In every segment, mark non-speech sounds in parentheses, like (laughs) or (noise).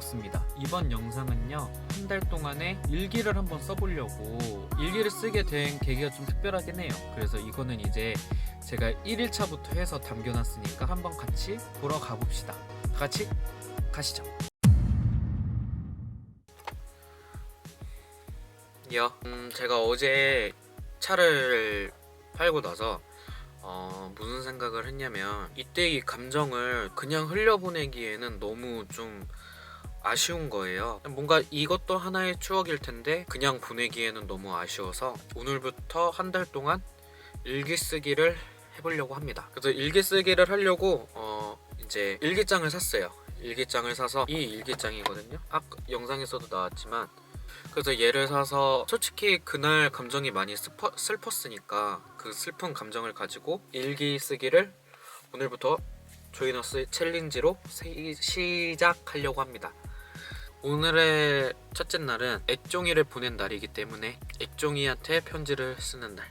존혁스입니다. 이번 영상은요 한 달 동안의 일기를 한번 써보려고 일기를 쓰게 된 계기가 좀 특별하긴 해요. 그래서 이거는 이제 제가 1일차부터 해서 담겨놨으니까 한번 같이 보러 가봅시다. 다 같이 가시죠. 야, 음, 제가 어제 차를 팔고 나서 어, 무슨 생각을 했냐면 이때 이 감정을 그냥 흘려보내기에는 너무 좀 아쉬운 거예요. 뭔가 이것도 하나의 추억일 텐데 그냥 보내기에는 너무 아쉬워서 오늘부터 한 달 동안 일기 쓰기를 해보려고 합니다. 그래서 일기 쓰기를 하려고 어, 이제 일기장을 샀어요. 일기장을 사서 이 일기장이거든요. 아까 영상에서도 나왔지만 그래서 얘를 사서 솔직히 그날 감정이 많이 슬퍼, 슬펐으니까 그 슬픈 감정을 가지고 일기 쓰기를 오늘부터 조이너스 챌린지로 시- 시작하려고 합니다. 오늘의 첫째 날은 액종이를 보낸 날이기 때문에 액종이한테 편지를 쓰는 날.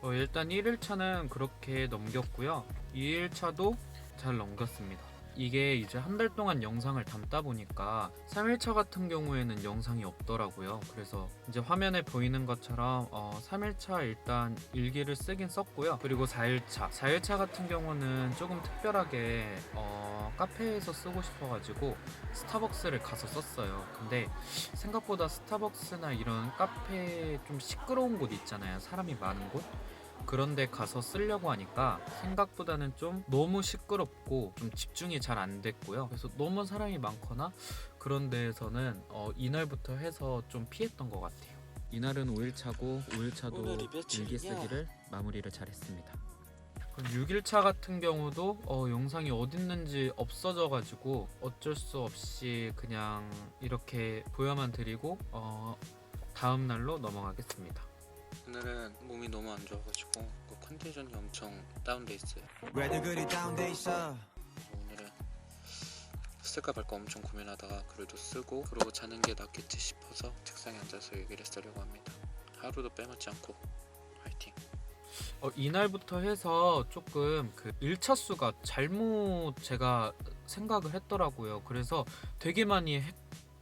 어, 일단 1일차는 그렇게 넘겼고요. 2일차도 잘 넘겼습니다. 이게 이제 한 달 동안 영상을 담다 보니까 3일차 같은 경우에는 영상이 없더라고요. 그래서 이제 화면에 보이는 것처럼 어, 3일차 일단 일기를 쓰긴 썼고요. 그리고 4일차. 4일차 같은 경우는 조금 특별하게 어, 카페에서 쓰고 싶어가지고 스타벅스를 가서 썼어요. 근데 생각보다 스타벅스나 이런 카페 좀 시끄러운 곳 있잖아요. 사람이 많은 곳. 그런데 가서 쓰려고 하니까 생각보다는 좀 너무 시끄럽고 좀 집중이 잘 안 됐고요. 그래서 너무 사람이 많거나 그런 데에서는 어, 이날부터 해서 좀 피했던 것 같아요. 이날은 5일차고 오늘이 5일차도 며칠이냐? 일기 쓰기를 마무리를 잘했습니다. 6일차 같은 경우도 어, 영상이 어딨는지 없어져가지고 어쩔 수 없이 그냥 이렇게 보여만 드리고 어, 다음 날로 넘어가겠습니다. 오늘은 몸이 너무 안 좋아가지고 그 컨디션이 엄청 다운돼 있어요. 왜들 그리 다운돼 있어 오늘은 쓸까 말까 엄청 고민하다가 그래도 쓰고 그러고 자는 게 낫겠지 싶어서 책상에 앉아서 얘기를 쓰려고 합니다. 하루도 빼먹지 않고 화이팅. 어, 이날부터 해서 조금 그 1차 수가 잘못 제가 생각을 했더라고요. 그래서 되게 많이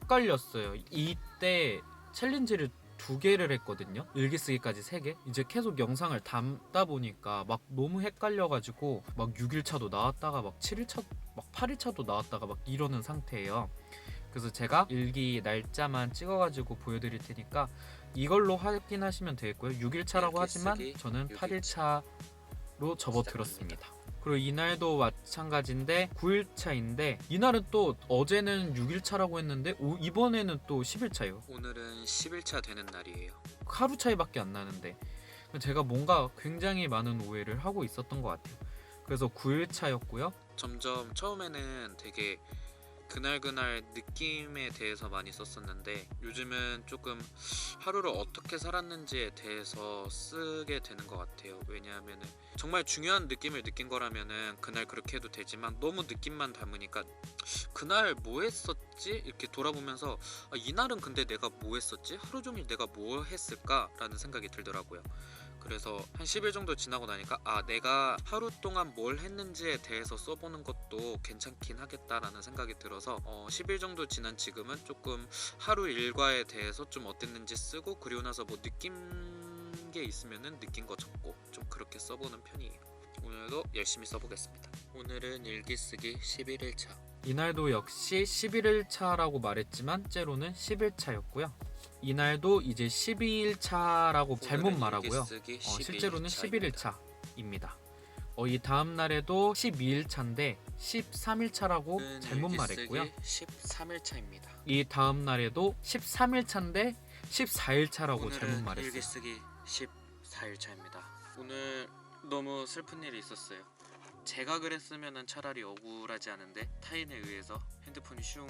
헷갈렸어요. 이때 챌린지를 두 개를 했거든요. 일기 쓰기까지 세 개. 이제 계속 영상을 담다 보니까 막 너무 헷갈려가지고 막 6일차도 나왔다가 막 7일차, 막 8일차도 나왔다가 막 이러는 상태예요. 그래서 제가 일기 날짜만 찍어가지고 보여드릴 테니까 이걸로 확인하시면 되겠고요. 6일차라고 일기 하지만 저는 6일차. 8일차로 접어들었습니다. 그리고 이날도 마찬가지인데 9일차인데 이날은 또 어제는 6일차라고 했는데 오- 이번에는 또 10일차예요. 오늘은 10일차 되는 날이에요. 하루 차이밖에 안 나는데 제가 뭔가 굉장히 많은 오해를 하고 있었던 것 같아요. 그래서 9일차였고요. 점점 처음에는 되게 그날 그날 느낌에 대해서 많이 썼었는데 요즘은 조금 하루를 어떻게 살았는지에 대해서 쓰게 되는 것 같아요. 왜냐하면 정말 중요한 느낌을 느낀 거라면은 그날 그렇게 해도 되지만 너무 느낌만 담으니까 그날 뭐 했었지 이렇게 돌아보면서 아, 이날은 근데 내가 뭐 했었지 하루 종일 내가 뭐 했을까 라는 생각이 들더라고요. 그래서 한 10일 정도 지나고 나니까 아 내가 하루 동안 뭘 했는지에 대해서 써보는 것도 괜찮긴 하겠다라는 생각이 들어서 어, 10일 정도 지난 지금은 조금 하루 일과에 대해서 좀 어땠는지 쓰고 그리고 나서 뭐 느낀 게 있으면은 느낀 거 적고 좀 그렇게 써보는 편이에요. 오늘도 열심히 써보겠습니다. 오늘은 일기 쓰기 11일차. 이날도 역시 11일 차라고 말했지만 째로는 10일 차였고요. 이날도 이제 12일 차라고 잘못 말하고요. 어, 실제로는 11일 차입니다. 어, 이 다음 날에도 12일 차인데 13일 차라고 잘못 말했고요. 13일 차입니다. 이 다음 날에도 13일 차인데 14일 차라고 잘못 오늘은 말했어요. 일기 쓰기 14일 차입니다. 오늘 너무 슬픈 일이 있었어요. 제가 그랬으면 차라리 억울하지 않은데 타인에 의해서 핸드폰이 슝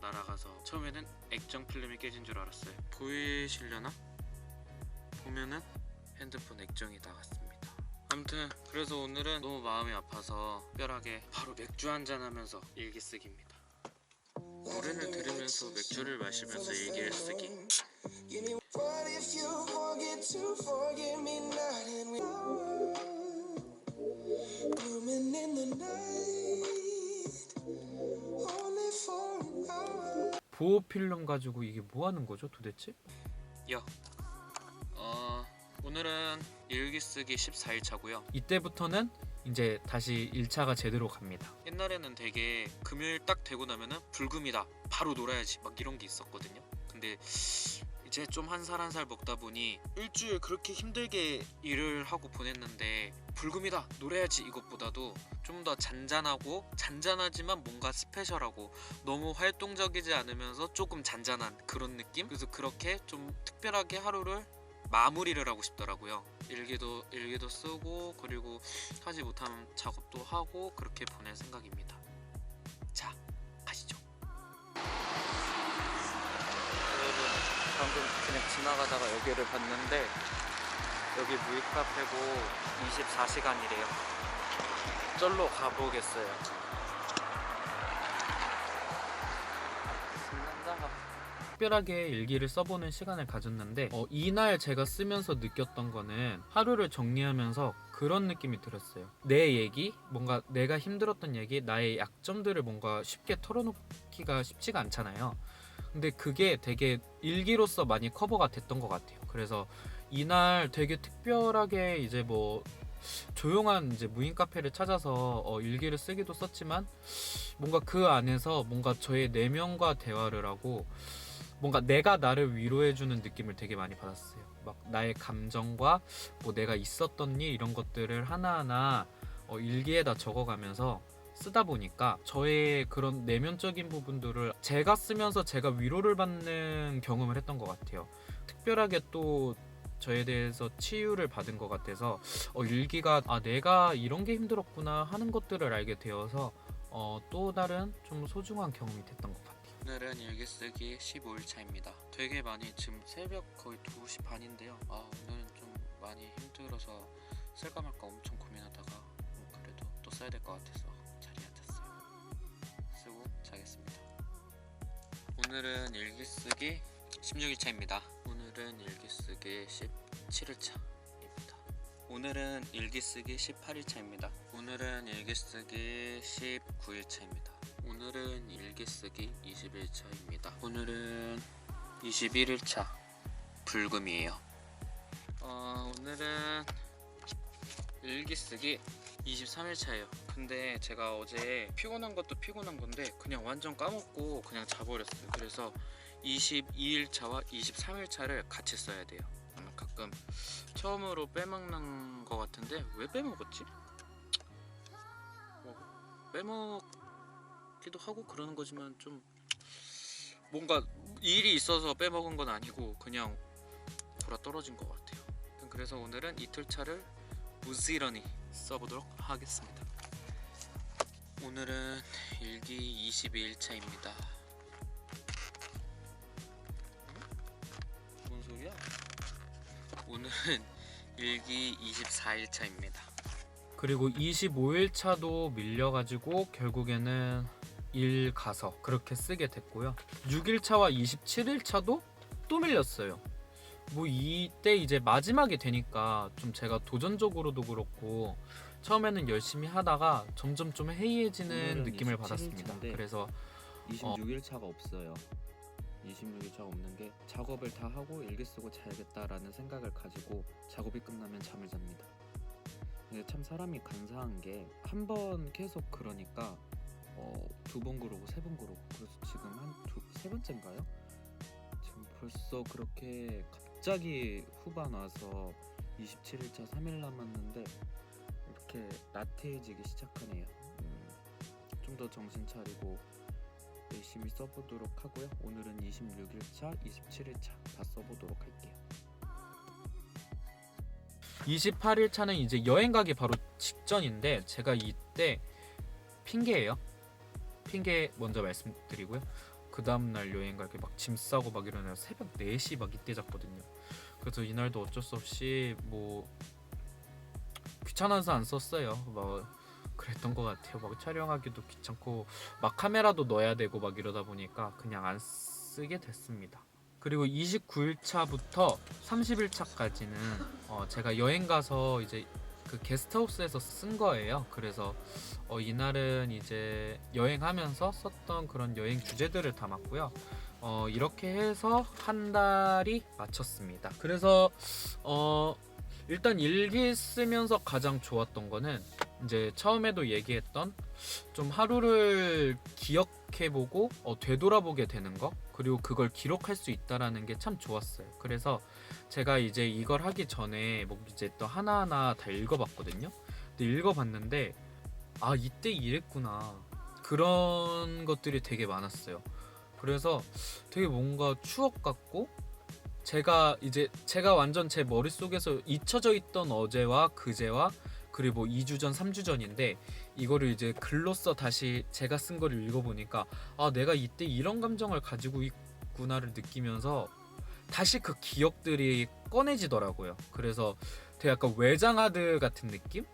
날아가서 처음에는 액정 필름이 깨진 줄 알았어요. 보이시려나? 보면은 핸드폰 액정이 나갔습니다. 아무튼 그래서 오늘은 너무 마음이 아파서 특별하게 바로 맥주 한잔 하면서 일기 쓰기입니다. 노래를 들으면서 맥주를 마시면서 일기를 쓰기. What if you forget to forget me not and we coming in the night, only for an hour. 보호 필름 가지고 이게 뭐 하는 거죠 도대체? 어, 오늘은 일기 쓰기 14일 차고요. 이때부터는 이제 다시 1차가 제대로 갑니다. 옛날에는 되게 금요일 딱 되고 나면은 불금이다. 바로 놀아야지. 막 이런 게 있었거든요. 근데 이제 좀 한 살 한 살 먹다 보니 일주일 그렇게 힘들게 일을 하고 보냈는데 불금이다. 놀아야지 이것보다도 좀 더 잔잔하고 잔잔하지만 뭔가 스페셜하고 너무 활동적이지 않으면서 조금 잔잔한 그런 느낌? 그래서 그렇게 좀 특별하게 하루를 마무리를 하고 싶더라고요. 일기도 일기도 쓰고 그리고 하지 못한 작업도 하고 그렇게 보낼 생각입니다. 자, 가시죠. 방금 그냥 지나가다가 여기를 봤는데 여기 무익 카페고 24시간이래요. 쩔로 가보겠어요. 특별하게 일기를 써보는 시간을 가졌는데 어, 이날 제가 쓰면서 느꼈던 거는 하루를 정리하면서 그런 느낌이 들었어요. 내 얘기, 뭔가 내가 힘들었던 얘기, 나의 약점들을 뭔가 쉽게 털어놓기가 쉽지가 않잖아요. 근데 그게 되게 일기로서 많이 커버가 됐던 것 같아요. 그래서 이날 되게 특별하게 이제 뭐 조용한 이제 무인 카페를 찾아서 어, 일기를 쓰기도 썼지만 뭔가 그 안에서 뭔가 저의 내면과 대화를 하고 뭔가 내가 나를 위로해주는 느낌을 되게 많이 받았어요. 막 나의 감정과 뭐 내가 있었던 일 이런 것들을 하나하나 어, 일기에다 적어가면서 쓰다 보니까 저의 그런 내면적인 부분들을 제가 쓰면서 제가 위로를 받는 경험을 했던 것 같아요. 특별하게 또 저에 대해서 치유를 받은 것 같아서 어, 일기가 아 내가 이런 게 힘들었구나 하는 것들을 알게 되어서 어, 또 다른 좀 소중한 경험이 됐던 것 같아요. 오늘은 일기 쓰기 15일 차입니다. 되게 많이 지금 새벽 거의 2시 반인데요. 아 오늘은 좀 많이 힘들어서 쓸까 말까 엄청 고민하다가 음, 그래도 또 써야 될 것 같아서 자리에 앉았어요. 쓰고 자겠습니다. 오늘은 일기 쓰기 16일차입니다. 오늘은 일기 쓰기 17일차입니다. 오늘은 일기 쓰기 18일차입니다. 오늘은 일기 쓰기 19일차입니다. 오늘은 일기 쓰기 20일차입니다. 오늘은 21일차 불금이에요. 어, 오늘은 일기 쓰기 23일차예요. 근데 제가 어제 피곤한 것도 피곤한 건데 그냥 완전 까먹고 그냥 자버렸어요. 그래서 22일차와 23일차를 같이 써야 돼요. 가끔 처음으로 빼먹는 것 같은데 왜 빼먹었지? 뭐 빼먹기도 하고 그러는 거지만 좀 뭔가 일이 있어서 빼먹은 건 아니고 그냥 돌아 떨어진 것 같아요. 그래서 오늘은 이틀차를 부지런히 써보도록 하겠습니다. 오늘은 일기 22일차입니다. 뭔 소리야? 오늘은 (laughs) 일기 24일차입니다. 그리고 25일 차도 밀려가지고 결국에는 일 가서 그렇게 쓰게 됐고요. 6일 차와 27일 차도 또 밀렸어요. 뭐 이때 이제 마지막이 되니까 좀 제가 도전적으로도 그렇고 처음에는 열심히 하다가 점점 좀 해이해지는 느낌을 27일 받았습니다. 그래서 26일 차가 없어요. 26일 차가 없는 게 작업을 다 하고 일기 쓰고 자야겠다라는 생각을 가지고 작업이 끝나면 잠을 잡니다. 근데 참 사람이 간사한 게 한 번 계속 그러니까 어, 두 번 그러고 세 번 그러고 그래서 지금 한세 번째인가요? 지금 벌써 그렇게 갑자기 후반 와서 27일차 3일 남았는데 이렇게 나태해지기 시작하네요. 음, 좀더 정신 차리고 열심히 써보도록 하고요. 오늘은 26일차, 27일차 다 써보도록 할게요. 28일 차는 이제 여행 가기 바로 직전인데 제가 이때 핑계예요. 핑계 먼저 말씀드리고요. 그 다음 날 여행 갈 때 막 짐 싸고 막 이러느라 새벽 4시 막 이때 잤거든요. 그래서 이날도 어쩔 수 없이 뭐 귀찮아서 안 썼어요. 뭐 그랬던 것 같아요. 막 촬영하기도 귀찮고 막 카메라도 넣어야 되고 막 이러다 보니까 그냥 안 쓰게 됐습니다. 그리고 29일 차부터 30일 차까지는 어 제가 여행 가서 이제 그 게스트하우스에서 쓴 거예요. 그래서 어, 이날은 이제 여행하면서 썼던 그런 여행 주제들을 담았고요. 어, 이렇게 해서 한 달이 마쳤습니다. 그래서 어, 일단 일기 쓰면서 가장 좋았던 거는 이제 처음에도 얘기했던 좀 하루를 기억해보고 어, 되돌아보게 되는 거 그리고 그걸 기록할 수 있다라는 게 참 좋았어요. 그래서 제가 이제 이걸 하기 전에 뭐 이제 또 하나하나 다 읽어봤거든요. 근데 읽어봤는데 아 이때 이랬구나 그런 것들이 되게 많았어요. 그래서 되게 뭔가 추억 같고 제가 이제 제가 완전 제 머릿속에서 잊혀져 있던 어제와 그제와 그리고 2주 전, 3주 전인데 이거를 이제 글로써 다시 제가 쓴 거를 읽어보니까 아 내가 이때 이런 감정을 가지고 있구나를 느끼면서 다시 그 기억들이 꺼내지더라고요. 그래서 되게 약간 외장하드 같은 느낌?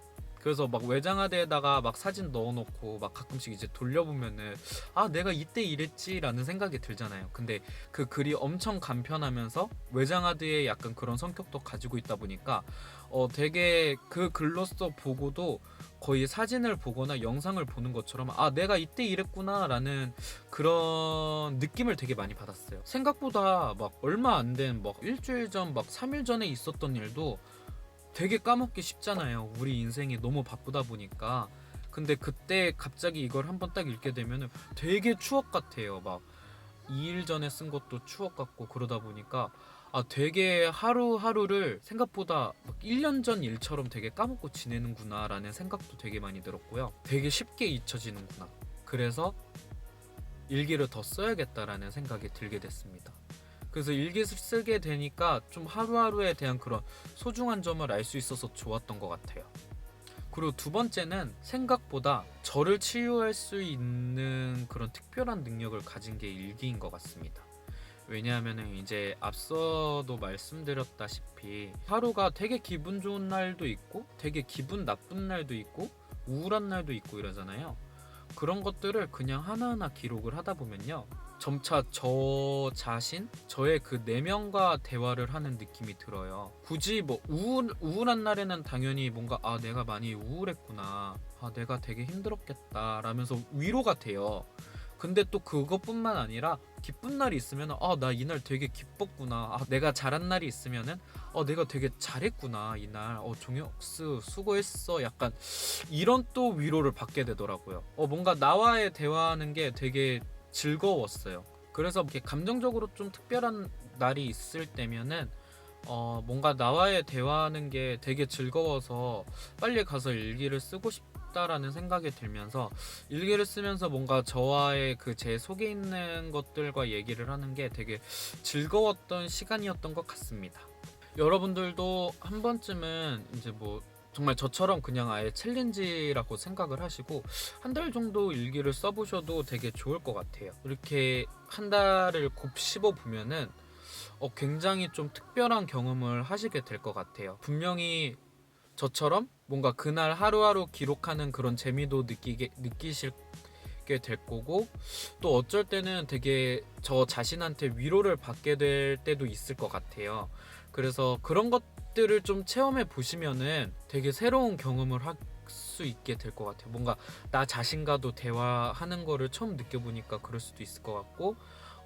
그래서 막 외장하드에다가 막 사진 넣어놓고 막 가끔씩 이제 돌려보면은 아 내가 이때 이랬지라는 생각이 들잖아요. 근데 그 글이 엄청 간편하면서 외장하드의 약간 그런 성격도 가지고 있다 보니까 어 되게 그 글로써 보고도 거의 사진을 보거나 영상을 보는 것처럼 아 내가 이때 이랬구나라는 그런 느낌을 되게 많이 받았어요. 생각보다 막 얼마 안 된 막 일주일 전 막 3일 전에 있었던 일도 되게 까먹기 쉽잖아요. 우리 인생이 너무 바쁘다 보니까. 근데 그때 갑자기 이걸 한번 딱 읽게 되면은 되게 추억 같아요. 막 2일 전에 쓴 것도 추억 같고 그러다 보니까 아 되게 하루하루를 생각보다 막 1년 전 일처럼 되게 까먹고 지내는구나 라는 생각도 되게 많이 들었고요. 되게 쉽게 잊혀지는구나. 그래서 일기를 더 써야겠다라는 생각이 들게 됐습니다. 그래서 일기를 쓰게 되니까 좀 하루하루에 대한 그런 소중한 점을 알 수 있어서 좋았던 것 같아요. 그리고 두 번째는 생각보다 저를 치유할 수 있는 그런 특별한 능력을 가진 게 일기인 것 같습니다. 왜냐하면 이제 앞서도 말씀드렸다시피 하루가 되게 기분 좋은 날도 있고 되게 기분 나쁜 날도 있고 우울한 날도 있고 이러잖아요. 그런 것들을 그냥 하나하나 기록을 하다 보면요. 점차 저 자신, 저의 그 내면과 대화를 하는 느낌이 들어요. 굳이 뭐 우울, 우울한 날에는 당연히 뭔가 아 내가 많이 우울했구나, 아 내가 되게 힘들었겠다 라면서 위로가 돼요. 근데 또 그것뿐만 아니라 기쁜 날이 있으면 아 나 이날 되게 기뻤구나, 아 내가 잘한 날이 있으면은 어 내가 되게 잘했구나 이날, 어 종혁스 수고했어, 약간 이런 또 위로를 받게 되더라고요. 어 뭔가 나와의 대화하는 게 되게 즐거웠어요. 그래서 이렇게 감정적으로 좀 특별한 날이 있을 때면은 어 뭔가 나와의 대화하는 게 되게 즐거워서 빨리 가서 일기를 쓰고 싶 다라는 생각이 들면서 일기를 쓰면서 뭔가 저와의 그 제 속에 있는 것들과 얘기를 하는 게 되게 즐거웠던 시간이었던 것 같습니다. 여러분들도 한 번쯤은 이제 뭐 정말 저처럼 그냥 아예 챌린지라고 생각을 하시고 한 달 정도 일기를 써보셔도 되게 좋을 것 같아요. 이렇게 한 달을 곱씹어 보면은 어, 굉장히 좀 특별한 경험을 하시게 될 것 같아요. 분명히 저처럼 뭔가 그날 하루하루 기록하는 그런 재미도 느끼게 느끼실 게될 거고 또 어쩔 때는 되게 저 자신한테 위로를 받게 될 때도 있을 것 같아요. 그래서 그런 것들을 좀 체험해 보시면은 되게 새로운 경험을 할 수 있게 될 것 같아요. 뭔가 나 자신과도 대화하는 거를 처음 느껴보니까 그럴 수도 있을 것 같고,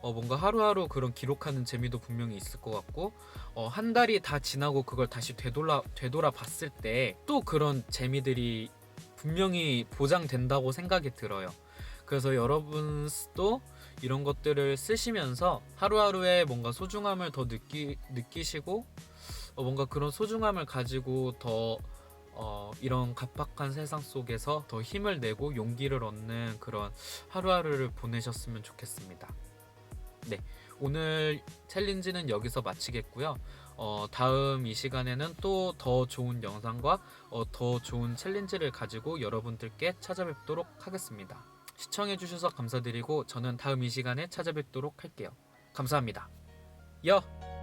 어, 뭔가 하루하루 그런 기록하는 재미도 분명히 있을 것 같고, 어, 한 달이 다 지나고 그걸 다시 되돌아, 되돌아 봤을 때 또 그런 재미들이 분명히 보장된다고 생각이 들어요. 그래서 여러분도 이런 것들을 쓰시면서 하루하루에 뭔가 소중함을 더 느끼, 느끼시고 어, 뭔가 그런 소중함을 가지고 더 어, 이런 각박한 세상 속에서 더 힘을 내고 용기를 얻는 그런 하루하루를 보내셨으면 좋겠습니다. 네, 오늘 챌린지는 여기서 마치겠고요. 어, 다음 이 시간에는 또 더 좋은 영상과 어, 더 좋은 챌린지를 가지고 여러분들께 찾아뵙도록 하겠습니다. 시청해주셔서 감사드리고 저는 다음 이 시간에 찾아뵙도록 할게요. 감사합니다. 여!